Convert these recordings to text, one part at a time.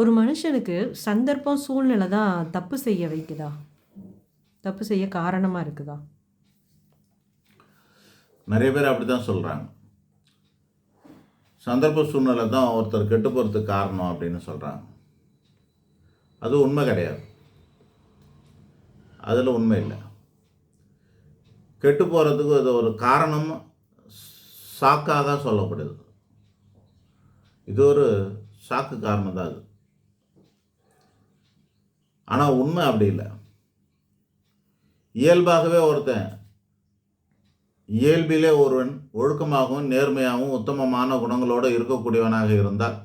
ஒரு மனுஷனுக்கு சந்தர்ப்பம் சூழ்நிலை தான் தப்பு செய்ய வைக்குதா? தப்பு செய்ய காரணமாக இருக்குதா? நிறைய பேர் அப்படி தான் சொல்கிறாங்க சந்தர்ப்ப சூழ்நிலை தான் ஒருத்தர் கெட்டு போகிறதுக்கு காரணம் அப்படின்னு சொல்கிறாங்க அது உண்மை கிடையாது. அதில் உண்மை இல்லை. கெட்டு போகிறதுக்கு இது ஒரு காரணம் சாக்காக தான் சொல்லப்படுது. இது ஒரு சாக்கு காரணம் தான் அது. ஆனால் உண்மை அப்படி இல்லை. இயல்பாகவே ஒருத்தன் இயல்பிலே ஒருவன் ஒழுக்கமாகவும் நேர்மையாகவும் உத்தமமான குணங்களோடு இருக்கக்கூடியவனாக இருந்தால்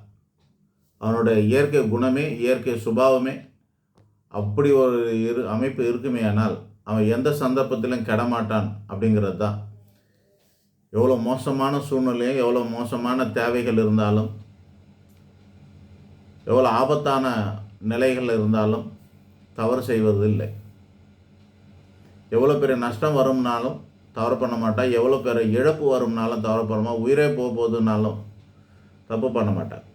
அவனுடைய இயற்கை குணமே இயற்கை சுபாவமே அப்படி ஒரு இரு அமைப்பு இருக்குமே ஆனால் அவன் எந்த சந்தர்ப்பத்திலும் கெடமாட்டான் அப்படிங்கிறது தான். எவ்வளோ மோசமான சூழ்நிலையும் எவ்வளோ மோசமான தேவைகள் இருந்தாலும் எவ்வளோ ஆபத்தான நிலைகள் இருந்தாலும் தவறு செய்வதில்லை. எவ்வளோ பெரிய நஷ்டம் வரும்னாலும் தவறு பண்ண மாட்டாள் எவ்வளோ பெரிய இழப்பு வரும்னாலும் தவறு பண்ணமா உயிரே போக போகுதுனாலும் தப்பு பண்ண மாட்டாள்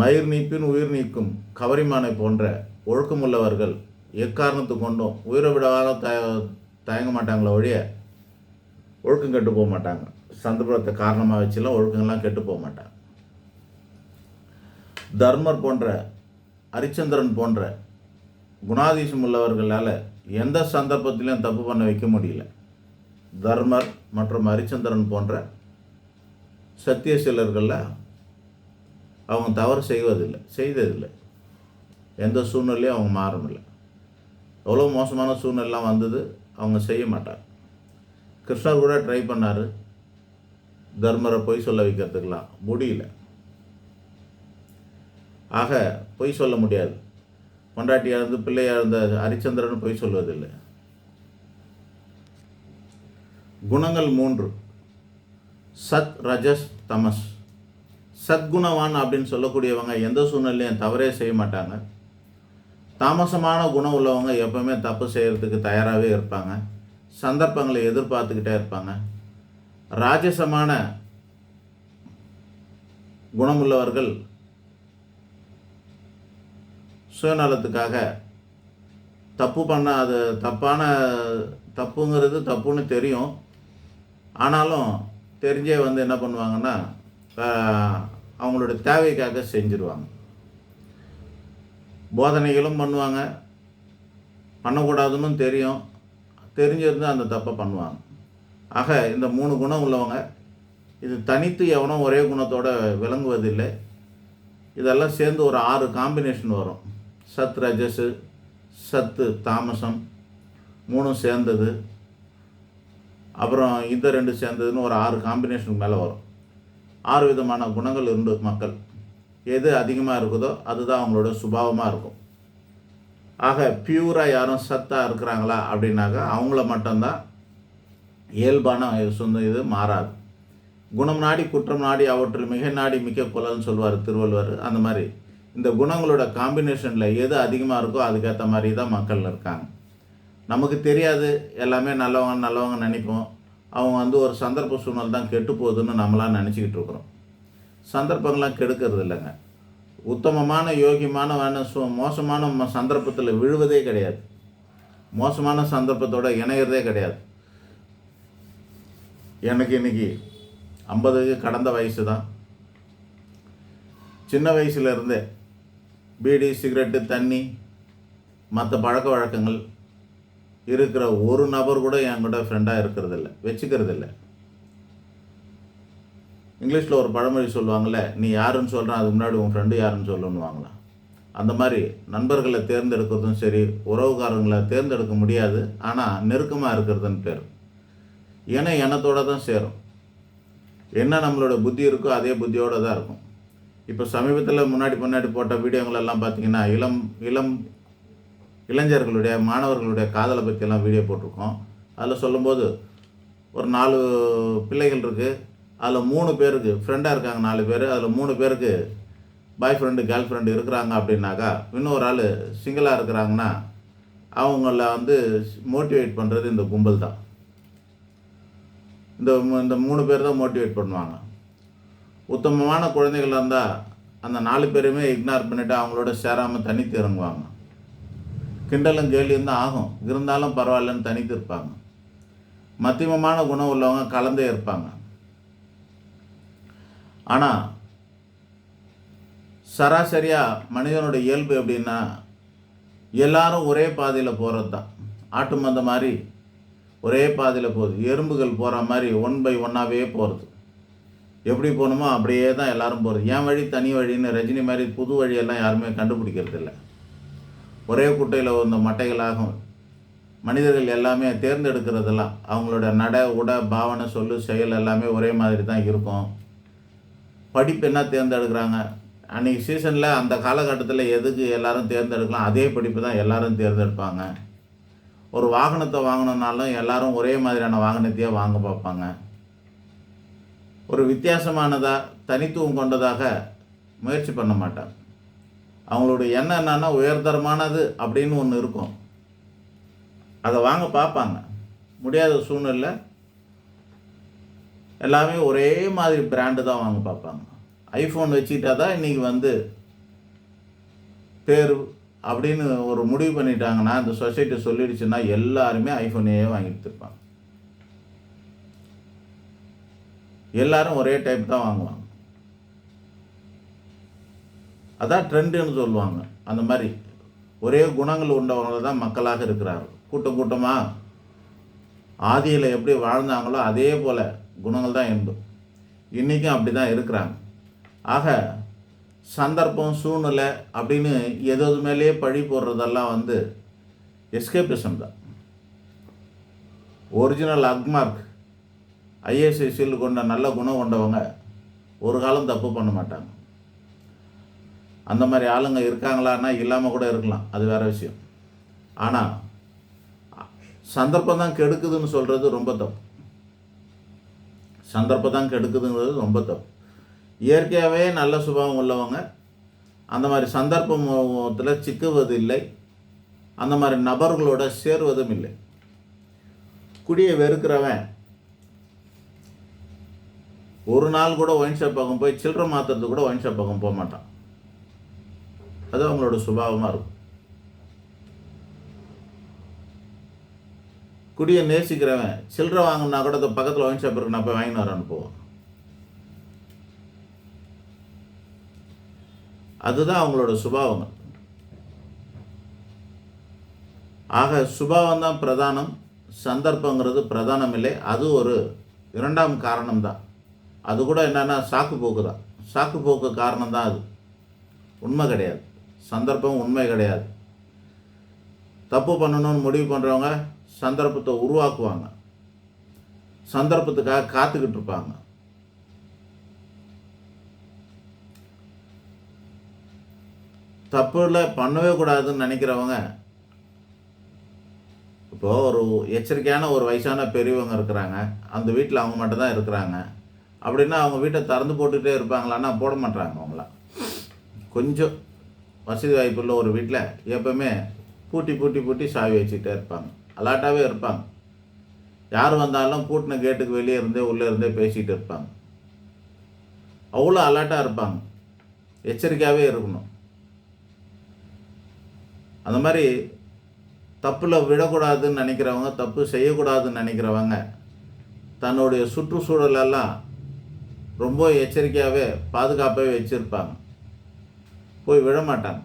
மயிர் நீப்பின் உயிர் நீக்கும் கவரிமானை போன்ற ஒழுக்கமுள்ளவர்கள் எக்காரணத்து கொண்டும் உயிரை விடாத தய தயங்க மாட்டாங்களே ஒழிய ஒழுக்கம் கெட்டு போக மாட்டாங்க. சந்தர்ப்பத்தை காரணமாக வச்சுலாம் ஒழுக்கங்கள்லாம் கெட்டு போக மாட்டாங்க தர்மர் போன்ற ஹரிச்சந்திரன் போன்ற குணாதிசம் உள்ளவர்களால் எந்த சந்தர்ப்பத்திலையும் தப்பு பண்ண வைக்க முடியல. தர்மர் மற்றும் ஹரிச்சந்திரன் போன்ற சத்திய சிலர்களில் அவங்க தவறு செய்வதில்லை செய்ததில்லை. எந்த சூழ்நிலையும் அவங்க மாறமில்லை எவ்வளோ மோசமான சூழ்நிலாம் வந்தது அவங்க செய்ய மாட்டார் கிருஷ்ணர் கூட ட்ரை பண்ணார். தர்மரை பொய் சொல்ல வைக்கிறதுக்கெலாம் முடியல. ஆக பொய் சொல்ல முடியாது. பொண்டாட்டியாக இருந்து பிள்ளையாக இருந்த ஹரிச்சந்திரன் பொய் சொல்வதில்லை. குணங்கள் மூன்று. சத் ரஜஸ் தமஸ். சத்குணவான் அப்படின்னு சொல்லக்கூடியவங்க எந்த சூழ்நிலையும் தவறே செய்ய மாட்டாங்க. தாமசமான குணம் உள்ளவங்க எப்பவுமே தப்பு செய்கிறதுக்கு தயாராகவே இருப்பாங்க. சந்தர்ப்பங்களை எதிர்பார்த்துக்கிட்டே இருப்பாங்க. ராஜசமான குணமுள்ளவர்கள் சுயநலத்துக்காக. தப்பு பண்ண அது தப்பான தப்புங்கிறது தப்புன்னு தெரியும். ஆனாலும் தெரிஞ்சே வந்து என்ன பண்ணுவாங்கன்னா அவங்களோட தேவைக்காக செஞ்சிருவாங்க. போதனைகளும் பண்ணுவாங்க. பண்ணக்கூடாதுன்னு தெரியும். தெரிஞ்சிருந்து அந்த தப்பை பண்ணுவாங்க. ஆக இந்த மூணு குணம் உள்ளவங்க இது தனித்து எவனும் ஒரே குணத்தோடு விளங்குவதில்லை. இதெல்லாம் சேர்ந்து ஒரு ஆறு காம்பினேஷன் வரும். சத் ரஜஸு சத்து தாமசம் மூணும் சேர்ந்தது. அப்புறம் இந்த ரெண்டு சேர்ந்ததுன்னு ஒரு ஆறு காம்பினேஷனுக்கு மேலே வரும். ஆறு விதமான குணங்கள் இருந்து மக்கள். எது அதிகமாக இருக்குதோ அதுதான் அவங்களோட சுபாவமாக இருக்கும். ஆக பியூராக யாரும் சத்தாக இருக்கிறாங்களா அப்படின்னாக்கா அவங்கள மட்டும்தான் இயல்பான சொந்த இது மாறாது. குணம் நாடி குற்றம் நாடி அவற்றில் மிக நாடி மிக்க குலன்னு சொல்லுவார் திருவள்ளுவர் அந்த மாதிரி. இந்த குணங்களோட காம்பினேஷனில் எது அதிகமாக இருக்கோ அதுக்கேற்ற மாதிரி தான் மக்கள் இருக்காங்க. நமக்கு தெரியாது எல்லாமே நல்லவங்க நல்லவங்க நினைப்போம். அவங்க வந்து ஒரு சந்தர்ப்ப சூழ்நிலை தான் கெட்டு போகுதுன்னு நம்மளாம் நினச்சிக்கிட்டு இருக்கிறோம். சந்தர்ப்பங்கள்லாம் கெடுக்கிறது இல்லைங்க. உத்தமமான யோகியமான சு மோசமான சந்தர்ப்பத்தில் விழுவதே கிடையாது. மோசமான சந்தர்ப்பத்தோடு இணையிறதே கிடையாது. எனக்கு இன்னைக்கு ஐம்பதுக்கு கடந்த வயசு தான். சின்ன வயசுலேருந்தே பீடி சிகரெட்டு தண்ணி மற்ற பழக்க வழக்கங்கள் இருக்கிற ஒரு நபர் கூட என் கூட ஃப்ரெண்டாக இருக்கிறதில்ல வச்சுக்கிறதில்ல. இங்கிலீஷில் ஒரு பழமொழி சொல்லுவாங்கள்ல நீ யாருன்னு சொல்கிறான் அதுக்கு முன்னாடி உன் ஃப்ரெண்டு யாருன்னு சொல்லுன்னு அந்த மாதிரி நண்பர்களை தேர்ந்தெடுக்கிறதும் சரி உறவுக்காரங்களை தேர்ந்தெடுக்க முடியாது ஆனால் நெருக்கமாக இருக்கிறதுன்னு பேர். ஏன்னா எண்ணத்தோடு தான் சேரும். என்ன நம்மளோட புத்தி இருக்கோ அதே புத்தியோடு தான் இருக்கும். இப்போ சமீபத்தில் முன்னாடி முன்னாடி போட்ட வீடியோங்களெல்லாம் பார்த்தீங்கன்னா இளம் இளம் இளைஞர்களுடைய மாணவர்களுடைய காதலை பற்றியெல்லாம் வீடியோ போட்டிருக்கோம். அதில் சொல்லும்போது ஒரு நாலு பிள்ளைகள் இருக்குது அதில் மூணு பேருக்கு ஃப்ரெண்டாக இருக்காங்க நாலு பேர். அதில் மூணு பேருக்கு பாய் ஃப்ரெண்டு கேர்ள் ஃப்ரெண்டு இருக்கிறாங்க அப்படின்னாக்கா இன்னொரு ஆள் சிங்கிளாக இருக்கிறாங்கன்னா அவங்கள வந்து மோட்டிவேட் பண்ணுறது இந்த கும்பல் தான். இந்த இந்த மூணு பேர் தான் மோட்டிவேட் பண்ணுவாங்க. உத்தமமான குழந்தைகள் இருந்தால் அந்த நாலு பேருமே இக்னார் பண்ணிவிட்டு அவங்களோட சேராமல் தனித்து இறங்குவாங்க. கிண்டலும் கேலியும் தான் ஆகும். இருந்தாலும் பரவாயில்லன்னு தனித்து இருப்பாங்க. மத்தியமமான குணம் உள்ளவங்க கலந்தே இருப்பாங்க. ஆனால் சராசரியாக மனிதனோட இயல்பு எப்படின்னா எல்லாரும் ஒரே பாதையில் போகிறது தான் ஆட்டு மந்த மாதிரி ஒரே பாதையில் போகுது. எறும்புகள் போகிற மாதிரி ஒன் பை ஒன்னாகவே போகிறது எப்படி போகணுமோ அப்படியே தான் எல்லாரும் போகிறது என் வழி தனி வழின்னு ரஜினி மாதிரி புது வழியெல்லாம் யாருமே கண்டுபிடிக்கிறது இல்லை ஒரே குட்டையில் வந்த மட்டைகளாகும் மனிதர்கள் எல்லாமே தேர்ந்தெடுக்கிறதெல்லாம் அவங்களோட நட உட பாவனை சொல்லு செயல் எல்லாமே ஒரே மாதிரி தான் இருக்கும். படிப்பு என்ன தேர்ந்தெடுக்கிறாங்க? அன்றைக்கி சீசனில் அந்த காலகட்டத்தில் எதுக்கு எல்லாரும் தேர்ந்தெடுக்கலாம்? அதே படிப்பு தான் எல்லாரும் தேர்ந்தெடுப்பாங்க. ஒரு வாகனத்தை வாங்கணுன்னாலும் எல்லாரும் ஒரே மாதிரியான வாகனத்தையே வாங்க பார்ப்பாங்க. ஒரு வித்தியாசமானதாக தனித்துவம் கொண்டதாக முயற்சி பண்ண மாட்டார். அவங்களுடைய எண்ணம் என்னன்னா உயர்தரமானது அப்படின்னு ஒன்று இருக்கும். அதை வாங்க பார்ப்பாங்க. முடியாத சூழ்நிலை எல்லாமே ஒரே மாதிரி பிராண்டு தான் வாங்க பார்ப்பாங்க. ஐஃபோன் வச்சுக்கிட்டா தான் இன்றைக்கி வந்து பேர் அப்படின்னு ஒரு முடிவு பண்ணிட்டாங்கன்னா இந்த சொசைட்டி சொல்லிடுச்சுன்னா எல்லாருமே ஐஃபோனையே வாங்கிட்டு இருப்பாங்க. எல்லாரும் ஒரே டைப் தான் வாங்குவாங்க. அதான் ட்ரெண்டுன்னு சொல்லுவாங்க. அந்த மாதிரி ஒரே குணங்கள் உண்டவங்க தான் மக்களாக இருக்கிறார் கூட்டம் கூட்டமாக ஆதியில் எப்படி வாழ்ந்தாங்களோ அதே போல் குணங்கள் தான் என்பது இன்றைக்கும் அப்படி தான் இருக்கிறாங்க. ஆக சந்தர்ப்பம் சூழ்நிலை அப்படின்னு எது மேலேயே பழி போடுறதெல்லாம் வந்து எஸ்கேபிசம் தான். ஒரிஜினல் அக்மார்க் ஐஏஎஸ்ஐ சீல் கொண்ட நல்ல குணம் கொண்டவங்க ஒரு காலம் தப்பு பண்ண மாட்டாங்க. அந்த மாதிரி ஆளுங்க இருக்காங்களான்னா இல்லாமல் கூட இருக்கலாம். அது வேற விஷயம். ஆனால் சந்தர்ப்பம் தான் கெடுக்குதுன்னு சொல்கிறது ரொம்ப தப்பு. சந்தர்ப்பம் தான் கெடுக்குதுங்கிறது ரொம்ப தப்பு. இயற்கையாகவே நல்ல சுபாவம் உள்ளவங்க அந்த மாதிரி சந்தர்ப்பத்தில் சிக்குவது இல்லை அந்த மாதிரி நபர்களோட சேருவதும் இல்லை. குடியை வெறுக்கிறவன் ஒரு நாள் கூட ஒயின் ஷாப் பக்கம் போய் சில்லறை மாற்றுறது கூட ஒயின் ஷாப் பக்கம் போக மாட்டான். அது அவங்களோட சுபாவமாக இருக்கும். குடியை நேசிக்கிறவன் சில்லறை வாங்கினா கூட இந்த பக்கத்தில் ஒயின் ஷாப் இருக்கு நான் போய் வாங்கின்னு வரேன்னு போவான். அதுதான் அவங்களோட சுபாவங்கள். ஆக சுபாவம் தான் பிரதானம் சந்தர்ப்பங்கிறது பிரதானம் இல்லை அது ஒரு இரண்டாம் காரணம் தான் அது கூட என்னென்னா சாக்கு போக்கு தான். சாக்கு போக்கு காரணம் தான் அது. உண்மை கிடையாது. சந்தர்ப்பம் உண்மை கிடையாது. தப்பு பண்ணணும்னு முடிவு பண்ணுறவங்க சந்தர்ப்பத்தை உருவாக்குவாங்க. சந்தர்ப்பத்துக்காக காத்துக்கிட்டு இருப்பாங்க. தப்புல பண்ணவே கூடாதுன்னு நினைக்கிறவங்க இப்போ ஒரு எச்சரிக்கையான ஒரு வயசான பெரியவங்க இருக்கிறாங்க. அந்த வீட்டில் அவங்க மட்டும்தான் இருக்கிறாங்க. அப்படின்னா அவங்க வீட்டை திறந்து போட்டுகிட்டே இருப்பாங்களான்னா போட மாட்டாங்க அவங்களாம் கொஞ்சம் வசதி வாய்ப்புள்ள ஒரு வீட்டில் எப்பவுமே பூட்டி பூட்டி பூட்டி சாவி வச்சுக்கிட்டே இருப்பாங்க. அலாட்டாகவே இருப்பாங்க. யார் வந்தாலும் பூட்டின கேட்டுக்கு வெளியே இருந்தே உள்ளே இருந்தே பேசிகிட்டு இருப்பாங்க. அவ்வளோ அலர்ட்டாக இருப்பாங்க. எச்சரிக்கையாகவே இருக்கணும். அந்த மாதிரி தப்பில் விடக்கூடாதுன்னு நினைக்கிறவங்க தப்பு செய்யக்கூடாதுன்னு நினைக்கிறவங்க தன்னுடைய சுற்றுச்சூழலெல்லாம் ரொம்ப எச்சரிக்கையாகவே பாதுகாப்பாகவே வச்சுருப்பாங்க. போய் விழ மாட்டாங்க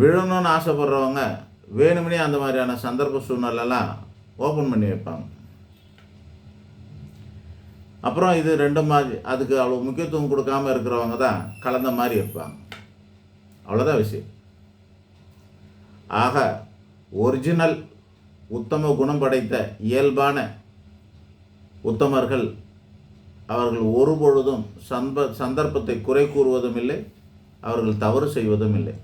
விழணும்னு ஆசைப்படுறவங்க வேணுமனே அந்த மாதிரியான சந்தர்ப்ப சூழ்நிலைலாம் ஓப்பன் பண்ணி வைப்பாங்க. அப்புறம் இது ரெண்டு மாதிரி அதுக்கு அவ்வளோ முக்கியத்துவம் கொடுக்காம இருக்கிறவங்க தான் கலந்த மாதிரி இருப்பாங்க. அவ்வளோதான் விஷயம். ஆக ஒரிஜினல் உத்தம குணம் படைத்த இயல்பான உத்தமர்கள் அவர்கள் ஒருபொழுதும் சந்த சந்தர்ப்பத்தை குறை கூறுவதும் இல்லை அவர்கள் தவறு செய்வதும் இல்லை.